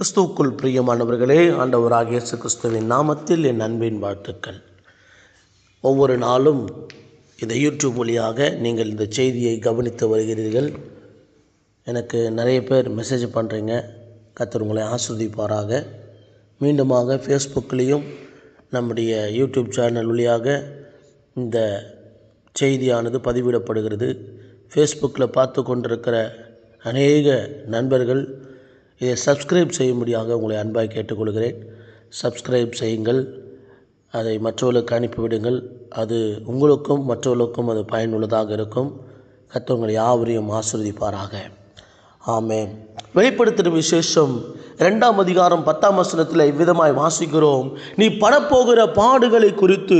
கிறிஸ்துவுக்குள் பிரியமானவர்களே ஆண்டவராக இயேசு கிறிஸ்துவின் நாமத்தில் என் அன்பின் வாழ்த்துக்கள். ஒவ்வொரு நாளும் இந்த யூடியூப் வழியாக நீங்கள் இந்த செய்தியை கவனித்து வருகிறீர்கள். எனக்கு நிறைய பேர் மெசேஜ் பண்ணுறீங்க கத்தர் உங்களை ஆஸ்வதிப்பாராக மீண்டுமாக ஃபேஸ்புக்லேயும் நம்முடைய யூடியூப் சேனல் வழியாக இந்த செய்தியானது பதிவிடப்படுகிறது. ஃபேஸ்புக்கில் பார்த்து கொண்டிருக்கிற அநேக நண்பர்கள் இதை சப்ஸ்கிரைப் செய்யும்படியாக உங்களை அன்பாய் கேட்டுக்கொள்கிறேன். சப்ஸ்கிரைப் செய்யுங்கள். அதை மற்றவர்களுக்கு அனுப்பிவிடுங்கள். அது உங்களுக்கும் மற்றவர்களுக்கும் அது பயனுள்ளதாக இருக்கும். கர்த்தர் யாவரையும் ஆசிர்வதிப்பாராக. ஆமே வெளிப்படுத்தின விசேஷம் ரெண்டாம் அதிகாரம் பத்தாம் வசனத்தில் இவ்விதமாய் வாசிக்கிறோம். நீ படப்போகிற பாடுகளை குறித்து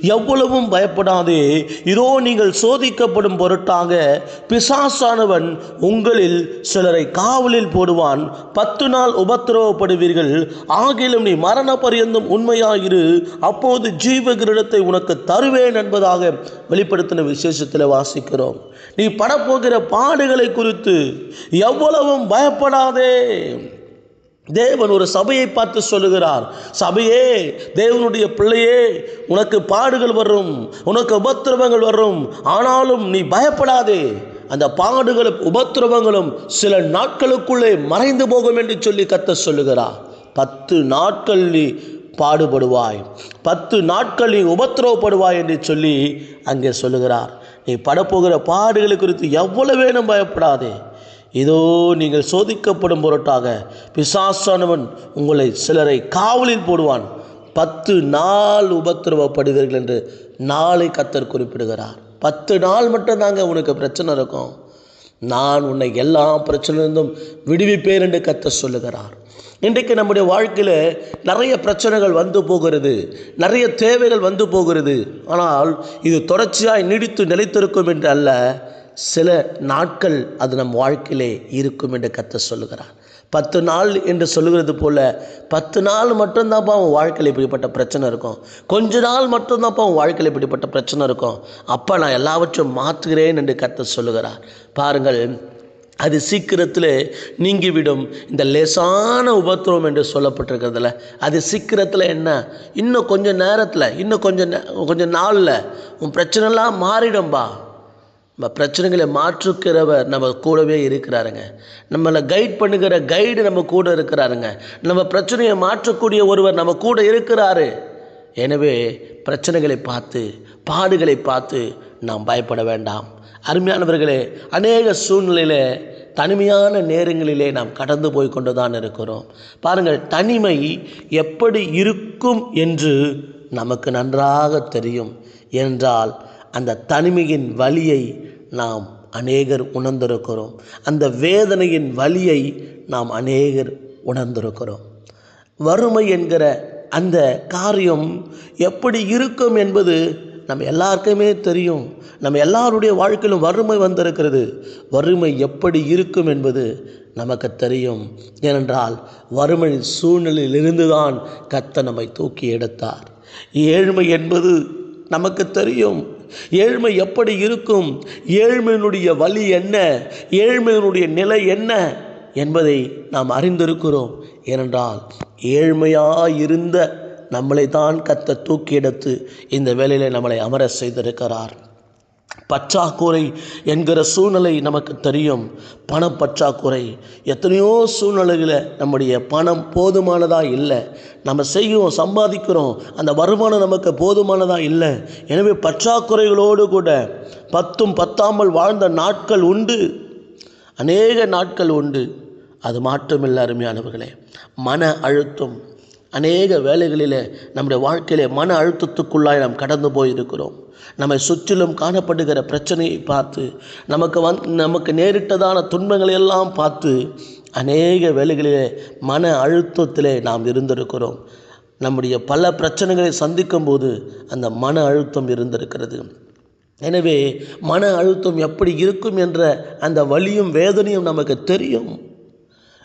எவ்வளவும் பயப்படாதே. இதோ நீங்கள் சோதிக்கப்படும் பொருட்டாக பிசாசானவன் உங்களில் சிலரை காவலில் போடுவான். பத்து நாள் உபத்திரவப்படுவீர்கள். ஆகிலும் நீ மரண பரியந்தம் உண்மையாயிரு. அப்போது ஜீவ கிரீடத்தை உனக்கு தருவேன் என்பதாக வெளிப்படுத்தின விசேஷத்தில் வாசிக்கிறோம். நீ படப்போகிற பாடுகளை குறித்து எவ்வளவும் பயப்படாதே தேவன் ஒரு சபையை பார்த்து சொல்லுகிறார். சபையே தேவனுடைய பிள்ளையே உனக்கு பாடுகள் வரும் உனக்கு உபத்திரவங்கள் வரும். ஆனாலும் நீ பயப்படாதே. அந்த பாடுகளும் உபத்திரவங்களும் சில நாட்களுக்குள்ளே மறைந்து போகும் என்று சொல்லி கத்த சொல்லுகிறார். பத்து நாட்கள் நீ பாடுபடுவாய். பத்து நாட்கள் நீ உபத்திரவப்படுவாய் என்று சொல்லி அங்கே சொல்லுகிறார். நீ படப்போகிற பாடுகளை குறித்து எவ்வளவு வேணும் பயப்படாதே. இதோ நீங்கள் சோதிக்கப்படும் பொருட்டாக பிசாசானவன் உங்களை சிலரை காவலில் போடுவான். பத்து நாள் உபத்திரவப்படுவீர்கள் என்று நாளை கத்தர் குறிப்பிடுகிறார். பத்து நாள் மட்டும்தாங்க உனக்கு பிரச்சனை இருக்கும். நான் உன்னை எல்லா பிரச்சனையிலிருந்தும் விடுவிப்பேன் என்று கத்த சொல்லுகிறார். இன்றைக்கு நம்முடைய வாழ்க்கையில் நிறைய பிரச்சனைகள் வந்து போகிறது. நிறைய தேவைகள் வந்து போகிறது. ஆனால் இது தொடர்ச்சியாய் நீடித்து நிலைத்திருக்கும் என்று அல்ல. சில நாட்கள் அது நம் வாழ்க்கையிலே இருக்கும் என்று கத்த சொல்லுகிறார். பத்து நாள் என்று சொல்லுகிறது போல பத்து நாள் மட்டும்தான்ப்பா அவன் வாழ்க்கையில் இப்படிப்பட்ட பிரச்சனை இருக்கும். கொஞ்ச நாள் மட்டும்தான்ப்பா அவன் வாழ்க்கையில் இப்படிப்பட்ட பிரச்சனை இருக்கும். அப்போ நான் எல்லாவற்றையும் மாற்றுகிறேன் என்று கத்த சொல்லுகிறார். பாருங்கள் அது சீக்கிரத்தில் நீங்கிவிடும். இந்த லேசான உபத்திரவம் என்று சொல்லப்பட்டிருக்கிறதுல அது சீக்கிரத்தில் என்ன? இன்னும் கொஞ்சம் நேரத்தில் இன்னும் கொஞ்சம் நே- கொஞ்சம் நாளில் உன் பிரச்சனைலாம் மாறிடும்பா. நம்ம பிரச்சனைகளை மாற்றுக்கிறவர் நம்ம கூடவே இருக்கிறாருங்க. நம்மளை கைட் பண்ணுகிற கைடு நம்ம கூட இருக்கிறாருங்க. நம்ம பிரச்சனையை மாற்றக்கூடிய ஒருவர் நம்ம கூட இருக்கிறாரு. எனவே பிரச்சனைகளை பார்த்து பாடுகளை பார்த்து நாம் பயப்பட வேண்டாம். அருமையானவர்களே அநேக சூழ்நிலையில் தனிமையான நேரங்களிலே நாம் கடந்து போய் கொண்டு தான் இருக்கிறோம். பாருங்கள் தனிமை எப்படி இருக்கும் என்று நமக்கு நன்றாக தெரியும். என்றால் அந்த தனிமையின் வழியை நாம் அநேகர் உணர்ந்திருக்கிறோம். அந்த வேதனையின் வலியை நாம் அநேகர் உணர்ந்திருக்கிறோம். வறுமை என்கிற அந்த காரியம் எப்படி இருக்கும் என்பது நம்ம எல்லாருக்குமே தெரியும். நம்ம எல்லாருடைய வாழ்க்கையிலும் வறுமை வந்திருக்கிறது. வறுமை எப்படி இருக்கும் என்பது நமக்கு தெரியும். ஏனென்றால் வறுமை சூழ்நிலையிலிருந்து தான் கத்த நம்மை தூக்கி எடுத்தார். ஏழ்மை என்பது நமக்கு தெரியும். ஏழ்மை எப்படி இருக்கும்? ஏழ்மையினுடைய வழி என்ன? ஏழ்மையினுடைய நிலை என்ன? என்பதை நாம் அறிந்திருக்கிறோம். ஏனென்றால் ஏழ்மையாயிருந்த நம்மளை தான் கத்த தூக்கி எடுத்து இந்த வேலையில் நம்மளை அமர செய்திருக்கிறார். பற்றாக்குறை என்கிற சூழ்நிலை நமக்கு தெரியும். பணப்பற்றாக்குறை எத்தனையோ சூழ்நிலைகளில் நம்முடைய பணம் போதுமானதாக இல்லை. நம்ம செய்யும் சம்பாதிக்கிறோம். அந்த வருமானம் நமக்கு போதுமானதாக இல்லை. எனவே பற்றாக்குறைகளோடு கூட பத்தும் பத்தாமல் வாழ்ந்த நாட்கள் உண்டு. அநேக நாட்கள் உண்டு. அது மாற்றமில்லை அருமையானவர்களே. மன அழுத்தம் அநேக வேலைகளில் நம்முடைய வாழ்க்கையிலே மன அழுத்தத்துக்குள்ளாய் நாம் கடந்து போயிருக்கிறோம். நம்மை சுற்றிலும் காணப்படுகிற பிரச்சனையை பார்த்து நமக்கு வந் நமக்கு நேரிட்டதான துன்பங்களை எல்லாம் பார்த்து அநேக வேலைகளிலே மன அழுத்தத்திலே நாம் இருந்திருக்கிறோம். நம்முடைய பல பிரச்சனைகளை சந்திக்கும் போது அந்த மன அழுத்தம் இருந்திருக்கிறது. எனவே மன அழுத்தம் எப்படி இருக்கும் என்ற அந்த வலியும் வேதனையும் நமக்கு தெரியும்.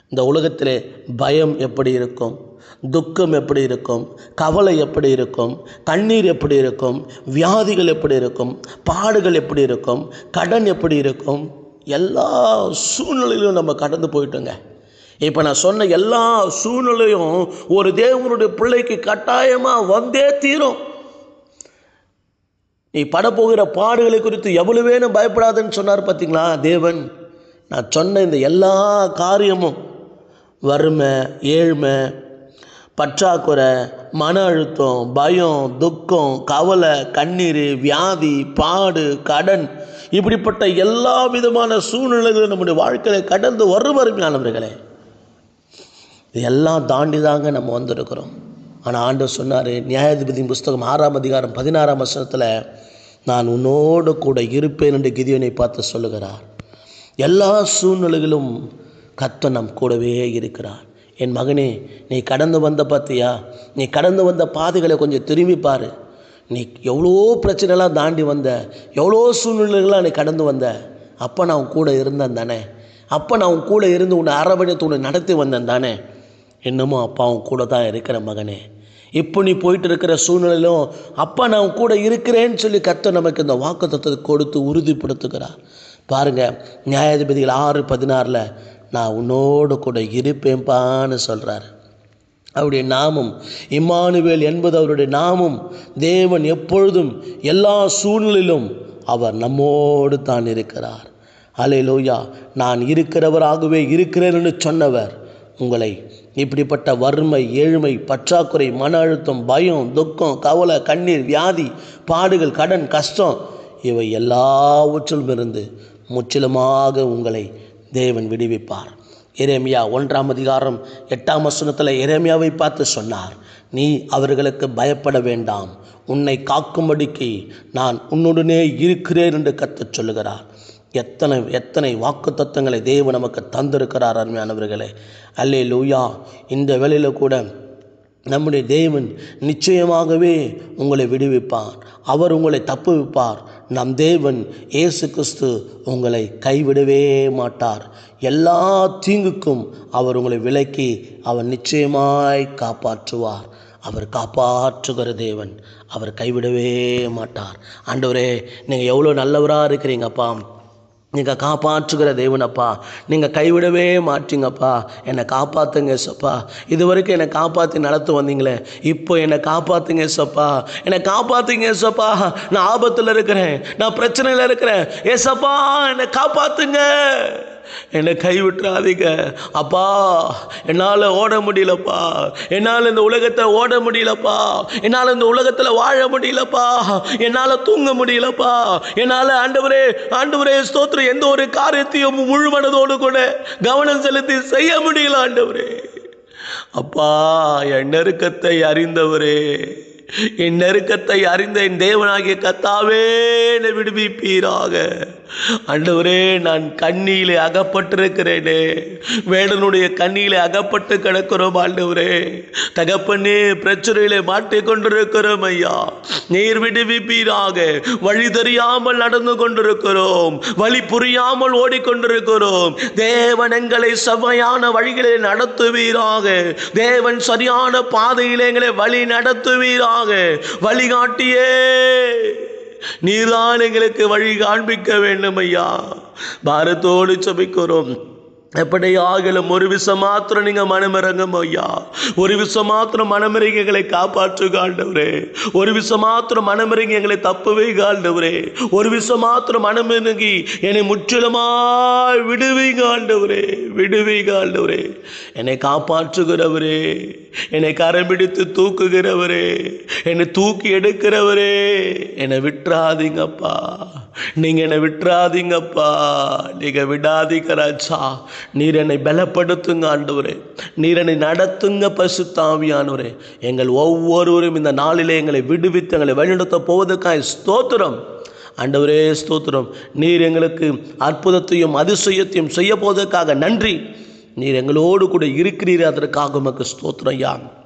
இந்த உலகத்திலே பயம் எப்படி இருக்கும்? துக்கம் எப்படி இருக்கும்? கவலை எப்படி இருக்கும்? கண்ணீர் எப்படி இருக்கும்? வியாதிகள் எப்படி இருக்கும்? பாடுகள் எப்படி இருக்கும்? கடன் எப்படி இருக்கும்? எல்லா சூழ்நிலையிலும் நம்ம கடந்து போயிட்டோங்க. இப்போ நான் சொன்ன எல்லா சூழ்நிலையும் ஒரு தேவனுடைய பிள்ளைக்கு கட்டாயமாக வந்தே தீரும். நீ படப்போகிற பாடுகளை குறித்து எவ்வளவேனும் பயப்படாதுன்னு சொன்னார் பார்த்தீங்களா தேவன் நான் சொன்ன இந்த எல்லா காரியமும் வறுமை ஏழ்மை பற்றாக்குறை மன அழுத்தம் பயம் துக்கம் கவலை கண்ணீர் வியாதி பாடு கடன் இப்படிப்பட்ட எல்லா விதமான சூழ்நிலைகளும் நம்முடைய வாழ்க்கையில் கடந்து வரும் அருமையானவர்களே. இதெல்லாம் தாண்டி தாங்க நம்ம வந்திருக்கிறோம். ஆனால் ஆண்டு சொன்னார் நியாயாதிபதி புஸ்தகம் ஆறாம் அதிகாரம் பதினாறாம் வருஷத்தில் நான் உன்னோடு கூட இருப்பேன் என்று கிதியனை பார்த்து சொல்லுகிறார். எல்லா சூழ்நிலைகளும் கத்த நம் கூடவே இருக்கிறார். என் மகனே நீ கடந்து வந்த பார்த்தியா நீ கடந்து வந்த பாதைகளை கொஞ்சம் திரும்பி பாரு. நீ எவ்வளோ பிரச்சனைலாம் தாண்டி வந்த எவ்வளோ சூழ்நிலைகளாக நீ கடந்து வந்த. அப்போ நான் உன் கூட இருந்தேன் தானே? அப்போ நான் உன் கூட இருந்து உன்னை அரவணைத்து உன்னை நடத்தி வந்தேன் தானே? இன்னமும் அப்பா உன் கூட தான் இருக்கிற மகனே. இப்போ நீ போயிட்டு இருக்கிற சூழ்நிலையிலும் அப்பா நான் உன் கூட இருக்கிறேன்னு சொல்லி கத்த நமக்கு இந்த வாக்கு தத்துவத்தை கொடுத்து உறுதிப்படுத்துகிறார். பாருங்கள் நியாயாதிபதிகள் ஆறு பதினாறில் நான் உன்னோடு கூட இருப்பேன்பான்னு சொல்கிறார் அவருடைய நாமம் இம்மானுவேல் என்பது அவருடைய நாமம். தேவன் எப்பொழுதும் எல்லா சூழ்நிலையிலும் அவர் நம்மோடு தான் இருக்கிறார். அலையிலோயா நான் இருக்கிறவராகவே இருக்கிறேன் என்று சொன்னவர் உங்களை இப்படிப்பட்ட வறுமை ஏழ்மை பற்றாக்குறை மன அழுத்தம் பயம் துக்கம் கவலை கண்ணீர் வியாதி பாடுகள் கடன் கஷ்டம் இவை எல்லாவற்றிலும் இருந்து முற்றிலுமாக உங்களை தேவன் விடுவிப்பார். எரேமியா ஒன்றாம் அதிகாரம் எட்டாம் வசனத்தில் எரேமியாவை பார்த்து சொன்னார் நீ அவர்களுக்கு பயப்பட வேண்டாம். உன்னை காக்கும்படிக்கு நான் உன்னுடனே இருக்கிறேன் என்று கற்றுச் சொல்லுகிறார். எத்தனை எத்தனை வாக்கு தத்துவங்களை தேவன் நமக்கு தந்திருக்கிறார் அருமையானவர்களே. அல்லே லூயா இந்த வேலையில் கூட நம்முடைய தேவன் நிச்சயமாகவே உங்களை விடுவிப்பார். அவர் உங்களை தப்புவிப்பார். நம் தேவன் இயேசு கிறிஸ்து உங்களை கைவிடவே மாட்டார். எல்லா தீங்குக்கும் அவர் உங்களை விலக்கி அவர் நிச்சயமாய் காப்பாற்றுவார். அவர் காப்பாற்றுகிற தேவன் அவர் கைவிடவே மாட்டார். ஆண்டவரே நீங்கள் எவ்வளோ நல்லவராக இருக்கிறீங்கப்பா நீங்கள் காப்பாற்றுகிற தேவனப்பா. நீங்கள் கைவிடவே மாட்டீங்கப்பா. என்னை காப்பாற்றுங்க சப்பா. இது வரைக்கும் என்னை காப்பாற்றி நடத்து வந்தீங்களே. இப்போ என்னை காப்பாற்றுங்க சப்பா. என்னை காப்பாற்றுங்க சப்பா. நான் ஆபத்தில் இருக்கிறேன். நான் பிரச்சனையில் இருக்கிறேன். ஏசப்பா என்னை காப்பாற்றுங்க என்னை கைவிட்டுறாதீங்க. அப்பா என்னால் ஓட முடியலப்பா. என்னால் இந்த உலகத்தை ஓட முடியலப்பா. என்னால் இந்த உலகத்தில் வாழ முடியலப்பா. என்னால் தூங்க முடியலப்பா. என்னால் ஆண்டவரே ஆண்டவரே ஸ்தோத்திரம். எந்த ஒரு காரியத்தையும் முழுமனதோடு கூட கவனம் செலுத்தி செய்ய முடியல ஆண்டவரே. அப்பா என் நெருக்கத்தை அறிந்தவரே. என் நெருக்கத்தை அறிந்த என் தேவனாகிய கத்தாவே என்னை விடுவிப்பீராக. அண்டவரே நான் கண்ணியிலே அகப்பட்டிருக்கிறேனே. வேடனுடைய கண்ணியிலே அகப்பட்டு கிடக்கிறோம் ஆண்டவரே. தகப்பனே பிரச்சனையிலே மாட்டிக்கொண்டிருக்கிறோம் ஐயா. நீர் விடுவிப்பீராக. வழி தெரியாமல் நடந்து கொண்டிருக்கிறோம். வழி புரியாமல் ஓடிக்கொண்டிருக்கிறோம். தேவன் எங்களை செவ்வையான வழிகளை நடத்துவீராக. தேவன் சரியான பாதையிலே எங்களை வழி நடத்துவீராக. வழிகாட்டியே. நீர்தான் எங்களுக்கு வழி காண்பிக்க வேண்டும் ஐயா பாரத்தோடு சபிக்கிறோம். எப்படி ஆகலும் ஒரு விஷம் மாத்திரம் நீங்கள் மனமிறங்கும் ஐயா. ஒரு விஷம் மாத்திரம் மனமிறங்கி எங்களை காப்பாற்றுக ஆண்டவரே ஒரு விஷம் மாத்திரம் மனமிறங்கி எங்களை தப்பவே ஆண்டவரே ஒரு விஷம் மாத்திரம் மனமிறங்கி என்னை முற்றிலுமாய் விடுவீங்க ஆண்டவரே விடுவீங்க ஆண்டவரே என்னை காப்பாற்றுகிறவரே. என்னை கரம் பிடித்து தூக்குகிறவரே. என்னை தூக்கி எடுக்கிறவரே. என்னை விட்டுறாதீங்கப்பா. நீங்கள் என்னை விட்டுறாதீங்கப்பா. நீங்கள் விடாதீங்க ராஜா. நீர் என்னை பலப்படுத்துங்க ஆண்டவரே. நீர் என்னை நடத்துங்க பசுத்தாவியானவரே எங்கள் ஒவ்வொருவரும் இந்த நாளிலே எங்களை விடுவித்து எங்களை வழிநடத்த போவதற்காக ஸ்தோத்திரம். ஆண்டவரே ஸ்தோத்திரம். நீர் எங்களுக்கு அற்புதத்தையும் அதிசயத்தையும் செய்ய போவதற்காக நன்றி. நீர் எங்களோடு கூட இருக்கிறீர் அதற்காக உமக்கு ஸ்தோத்திரம் யான்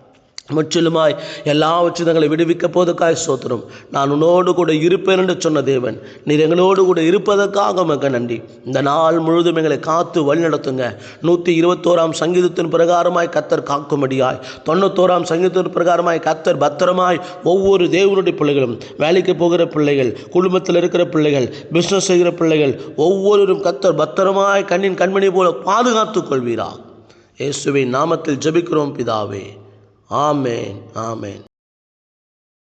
முற்றிலுமாய் எல்லா தங்களை விடுவிக்க போவதற்காக ஸ்தோத்திரம். நான் உன்னோடு கூட இருப்பேன் என்று சொன்ன தேவன். நீர் எங்களோடு கூட இருப்பதற்காக உமக்கு நன்றி. இந்த நாள் முழுதும் எங்களை காத்து வழிநடத்துங்க நூற்றி இருபத்தோராம் சங்கீதத்தின் பிரகாரமாய் கத்தர் காக்கும்படியாய். தொண்ணூத்தோராம் சங்கீதத்தின் பிரகாரமாய் கத்தர் பத்திரமாய் ஒவ்வொரு தேவனுடைய பிள்ளைகளும் வேலைக்கு போகிற பிள்ளைகள் குடும்பத்தில் இருக்கிற பிள்ளைகள் பிஸ்னஸ் செய்கிற பிள்ளைகள் ஒவ்வொருவரும் கத்தர் பத்திரமாய் கண்ணின் கண்மணி போல பாதுகாத்துக் கொள்வீரா இயேசுவின் நாமத்தில் ஜெபிக்கிறோம் பிதாவே. ஆமேன் ஆமேன்